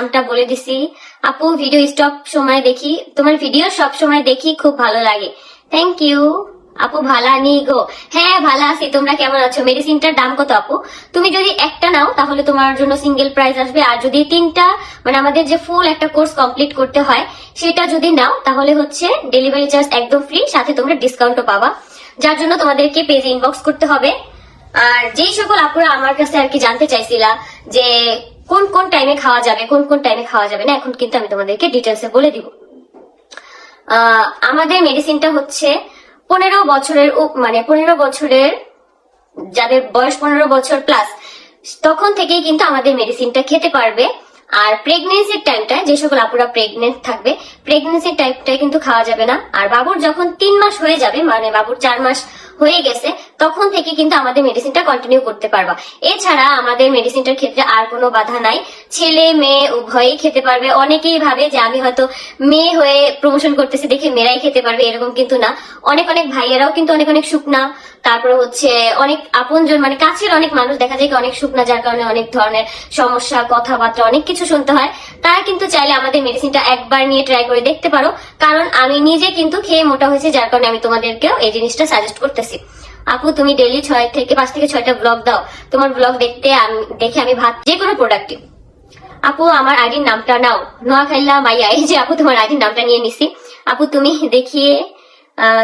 নামটা বলে দিছি। আপু ভিডিও স্টপ সময় দেখি। তোমার ভিডিও সব সময় দেখি, খুব ভালো লাগে। থ্যাংক ইউ আপু, ভালা নি গো। হ্যাঁ ভালো আছি। তোমরা কেমন আছো? মেডিসিনটার দাম কত আপু? তুমি যদি একটা নাও, তাহলে তোমার জন্য সিঙ্গেল প্রাইস আসবে। আর যদি তিনটা মানে আমাদের যে ফুল একটা কোর্স কমপ্লিট করতে হয়, সেটা যদি নাও, তাহলে হচ্ছে ডেলিভারি চার্জ একদম ফ্রি সাথে তোমরা ডিসকাউন্টও পাবা। যার জন্য তোমাদেরকে পেজে ইনবক্স করতে হবে। আর যেই সকল আপুরা আমার কাছে আর কি জানতে চাইছিলা, যে কোন কোন টাইমে খাওয়া যাবে, কোন কোন টাইমে খাওয়া যাবে না, এখন কিন্তু আমি তোমাদেরকে ডিটেলসে বলে দিব। আমাদের মেডিসিনটা হচ্ছে পনেরো বছরের মানে পনেরো বছরের যাদের বয়স পনেরো বছর প্লাস তখন থেকেই কিন্তু আমাদের মেডিসিনটা খেতে পারবে। আর প্রেগনেন্সির টাইমটা যে সকল আপুরা প্রেগনেন্ট থাকবে প্রেগনেন্সির টাইমটাই কিন্তু খাওয়া যাবে না। আর বাবুর যখন তিন মাস হয়ে যাবে মানে বাবুর চার মাস হয়ে গেছে, তখন থেকে কিন্তু আমাদের মেডিসিনটা কন্টিনিউ করতে পারবা। এছাড়া আমাদের মেডিসিনটার ক্ষেত্রে আর কোনো বাধা নাই। ছেলে, মেয়ে, উভয়ই খেতে পারবে। অনেকেই ভাবে যে আমি হয়তো মেয়ে হয়ে প্রমোশন করতেছি দেখে মেয়েরাই খেতে পারবে, এরকম কিন্তু না। অনেক অনেক ভাইয়েরাও কিন্তু অনেক অনেক শুকনা। তারপরে হচ্ছে অনেক আপনজন মানে কাছের অনেক মানুষ দেখা যায় অনেক শুকনা, যার কারণে অনেক ধরনের সমস্যা, কথাবার্তা, অনেক কিছু শুনতে হয়। তারা কিন্তু চাইলে আমাদের মেডিসিনটা একবার নিয়ে ট্রাই করে দেখতে পারো। কারণ আমি নিজে কিন্তু খেয়ে মোটা হয়েছে, যার কারণে আমি তোমাদেরকেও এই জিনিসটা সাজেস্ট করতেছি। আপু, তুমি ডেলি ছয় থেকে, পাঁচ থেকে ছয়টা ব্লগ দাও। তোমার ব্লগ দেখতে দেখে আমি ভাত যে কোনো প্রোডাক্টিভ আপু, আমার আইডির নামটা নাও। নোয়াখাইলা মাইয়া, এই যে আপু, তোমার আইডির নামটা নিয়ে নিছি। আপু, তুমি দেখিয়ে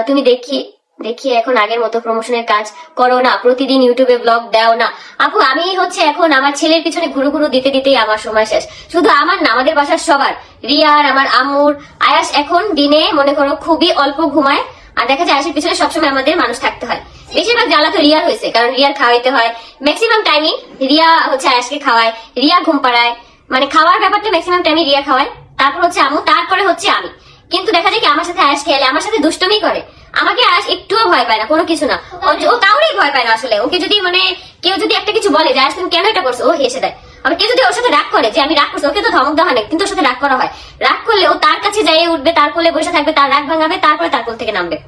তুমি দেখি দেখিয়ে এখন আগের মতো প্রমোশনের কাজ করো না। প্রতিদিন ইউটিউবে ব্লগ দাও না। আপু, আমি হচ্ছে এখন আমার ছেলের পিছনে ঘুরু ঘুরু দিতে দিতেই আমার সময় শেষ। শুধু আমার না, আমাদের বাসার সবার। রিয়ার আমার আমুর, আয়াস এখন দিনে, মনে করো, খুবই অল্প ঘুমায়। আর দেখা যায়, আয়াসের পিছনে সবসময় আমাদের মানুষ থাকতে হয়। বেশিরভাগ জ্বালা তো রিয়ার হয়েছে, কারণ রিয়ার খাওয়াইতে হয়। ম্যাক্সিমাম টাইমই রিয়া হচ্ছে আয়াসকে খাওয়ায়, রিয়া ঘুম পাড়ায়। মানে খাওয়ার ব্যাপারটা ম্যাক্সিমাম টাইমে রিয়া খাওয়ায়। তারপর হচ্ছে আমু তারপরে হচ্ছে আমি। কিন্তু দেখা যায় কি, আমার সাথে আয়াস খেলে, আমার সাথে দুষ্টমি করে। আমাকে আয়াস একটুও ভয় পায় না, কোনো কিছু না। ও- কাউরেই ভয় পায় না আসলে। ওকে যদি মানে কেউ যদি একটা কিছু বলে যে আয়াস তুমি কেন এটা করছ? ও হেসে দেয়। আবার কেউ যদি ওর সাথে রাগ করে যে, আমি রাগ করছি, ওকে তো ধমক দেওয়া হয় না কিন্তু ওর সাথে রাগ করা হয়। রাগ করলে ও তার কাছে যাইয়ে উঠবে, তার কোলে বসে থাকবে, তার রাগ ভাঙাবে, তারপরে তার কোল থেকে নামবে।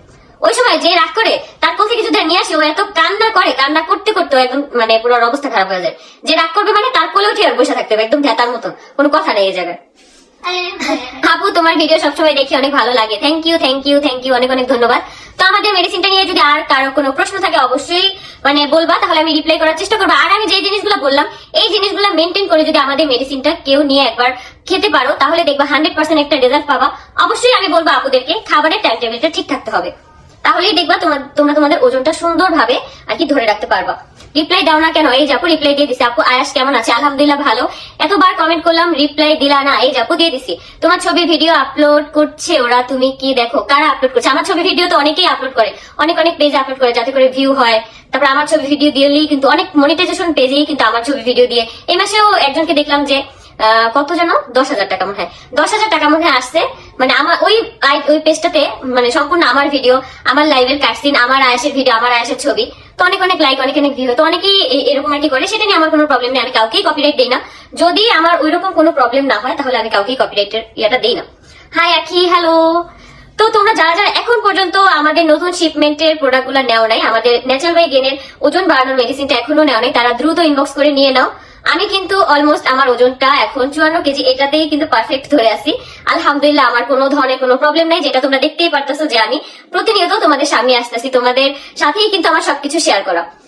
ওই সময় যে রাগ করে তার কোল থেকে যদি নিয়ে আসে ও এত কান্না করে, কান্না করতে করতে একদম মানে পুরো অবস্থা খারাপ হয়ে যায়। যে রাগ করবে মানে তার কোলে উঠে আর বসে থাকতে হবে, একদম ধ্যাতার মতন। কোনো কথা নেই জায়গায়। আপু তোমার ভিডিও সবসময় দেখি অনেক ভালো লাগে। Thank you thank you thank you অনেক অনেক ধন্যবাদ। তো আমাদের মেডিসিনটা নিয়ে যদি আর কারও কোনো প্রশ্ন থাকে, অবশ্যই মানে বলবা, তাহলে আমি রিপ্লাই করার চেষ্টা করব। আর আমি যে জিনিসগুলো বললাম, এই জিনিসগুলো মেনটেন করে যদি আমাদের মেডিসিনটা কেউ নিয়ে একবার খেতে পারো, তাহলে দেখবা হান্ড্রেড পার্সেন্ট একটা রেজাল্ট পাবা। অবশ্যই আমি বলব আপুদেরকে, খাবারের টাইম টেবিলটা ঠিক থাকতে হবে। তাহলেই দেখবা তোমার তোমরা তোমাদের ওজনটা সুন্দরভাবে আর কি ধরে রাখতে পারবা। রিপ্লাই দাও না কেন? এই যাপু রিপ্লাই দিয়ে দিছি। আপু, আয়াস কেমন আছে? আলহামদুলিল্লাহ ভালো। এতবার কমেন্ট করলাম রিপ্লাই দিলা না। এই যাপু দিয়ে দিছি। তোমার ছবি ভিডিও আপলোড করছে ওরা, তুমি কি দেখো? কারা আপলোড করছে? আমার ছবি ভিডিও তো অনেকেই আপলোড করে। অনেক অনেক পেজ আপলোড করে, যাতে করে ভিউ হয়। তারপর আমার ছবি ভিডিও দিলেই কিন্তু অনেক মনিটাইজেশন পেজেই কিন্তু আমার ছবি ভিডিও দিয়ে। এই মাসেও একজনকে দেখলাম যে কত যেন? দশ হাজার টাকা মনে হয়। দশ হাজার টাকা মনে হয় আসছে। মানে আমার ওই ওই পেজটাতে মানে সম্পূর্ণ আমার ভিডিও আমার লাইভের কাটসিন আমার আয়াসের ভিডিও আমার আয়াসের ছবি। তো অনেক অনেক লাইক অনেক অনেক ভিউ তো অনেকেই এরকম আর কি করে। সেটা নিয়ে আমার কোনো প্রবলেম নেই। আমি কাউকেই কপিরাইট দিই না। যদি আমার ওইরকম কোনো প্রবলেম না হয়, তাহলে আমি কাউকেই কপিরাইটের ইয়েটা দিই না। হাই আখি হ্যালো তো তোমরা যারা যারা এখন পর্যন্ত আমাদের নতুন শিপমেন্টের প্রোডাক্টগুলো নেও নাই, আমাদের ন্যাচারাল বাই গেনের ওজন বাড়ানোর মেডিসিনটা এখনও নেও নাই, তারা দ্রুত ইনবক্স করে নিয়ে নাও। আমি কিন্তু অলমোস্ট আমার ওজনটা এখন চুয়ান্ন কেজি এটাতেই কিন্তু পারফেক্ট ধরে আছি। আলহামদুলিল্লাহ, আমার কোনো ধরনের কোনো প্রবলেম নাই, যেটা তোমরা দেখতেই পারতেছো যে আমি প্রতিনিয়ত তোমাদের সামনে আসতেছি। তোমাদের সাথেই কিন্তু আমার সবকিছু শেয়ার করা।